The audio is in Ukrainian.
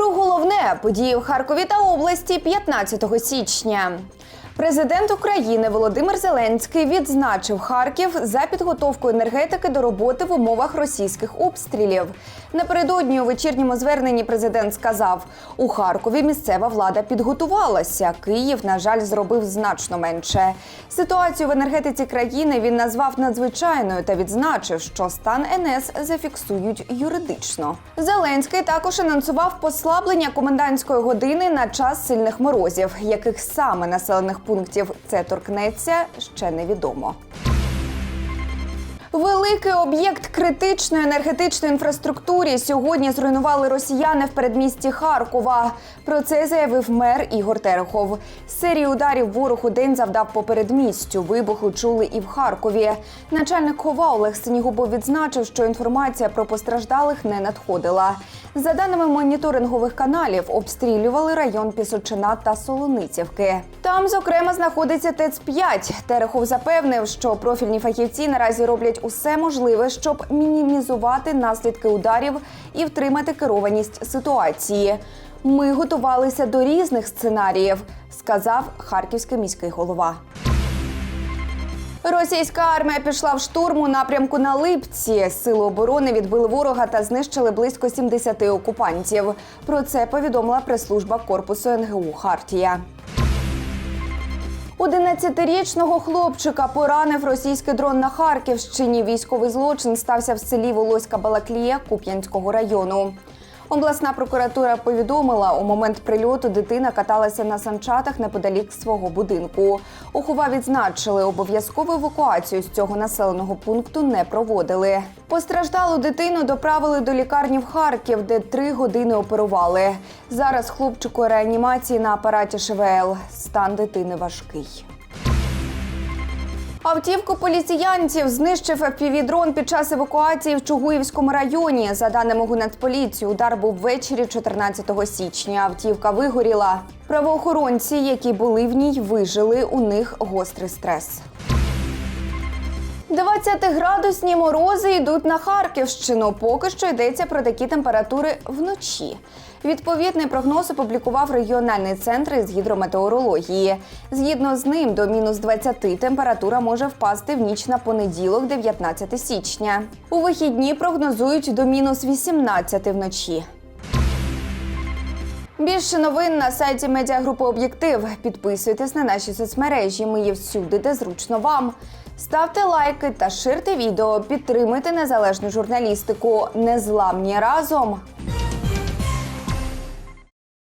Про головне події в Харкові та області 15 січня. Президент України Володимир Зеленський відзначив Харків за підготовку енергетики до роботи в умовах російських обстрілів. Напередодні у вечірньому зверненні президент сказав: у Харкові місцева влада підготувалася. Київ, на жаль, зробив значно менше. Ситуацію в енергетиці країни він назвав надзвичайною та відзначив, що стан НС зафіксують юридично. Зеленський також анонсував послаблення комендантської години на час сильних морозів, яких саме населених пунктів це торкнеться, ще невідомо. Великий об'єкт критичної енергетичної інфраструктури сьогодні зруйнували росіяни в передмісті Харкова. Про це заявив мер Ігор Терехов. Серію ударів ворог у день завдав по передмістю. Вибухи чули і в Харкові. Начальник хова Олег Синігубов відзначив, що інформація про постраждалих не надходила. За даними моніторингових каналів, обстрілювали район Пісочина та Солоницівки. Там, зокрема, знаходиться ТЕЦ-5. Терехов запевнив, що профільні фахівці наразі роблять усе можливе, щоб мінімізувати наслідки ударів і втримати керованість ситуації. Ми готувалися до різних сценаріїв, сказав харківський міський голова. Російська армія пішла в штурм у напрямку на Липці. Сили оборони відбили ворога та знищили близько 70 окупантів. Про це повідомила прес-служба корпусу НГУ Хартія. 11-річного хлопчика поранив російський дрон на Харківщині. Військовий злочин стався в селі Волоська Балаклія Куп'янського району. Обласна прокуратура повідомила, у момент прильоту дитина каталася на санчатах неподалік свого будинку. У Хова відзначили, обов'язкову евакуацію з цього населеного пункту не проводили. Постраждалу дитину доправили до лікарні в Харків, де три години оперували. Зараз хлопчику реанімації на апараті ШВЛ. Стан дитини важкий. Автівку поліціянців знищив FPV-дрон під час евакуації в Чугуївському районі. За даними Гунацполіції, удар був ввечері 14 січня. Автівка вигоріла. Правоохоронці, які були в ній, вижили. У них гострий стрес. 20-градусні морози йдуть на Харківщину. Поки що йдеться про такі температури вночі. Відповідний прогноз опублікував регіональний центр із гідрометеорології. Згідно з ним, до мінус 20 температура може впасти в ніч на понеділок, 19 січня. У вихідні прогнозують до мінус 18 вночі. Більше новин на сайті медіагрупи Об'єктив. Підписуйтесь на наші соцмережі. Ми є всюди, де зручно вам. Ставте лайки та ширте відео. Підтримуйте незалежну журналістику. Незламні разом.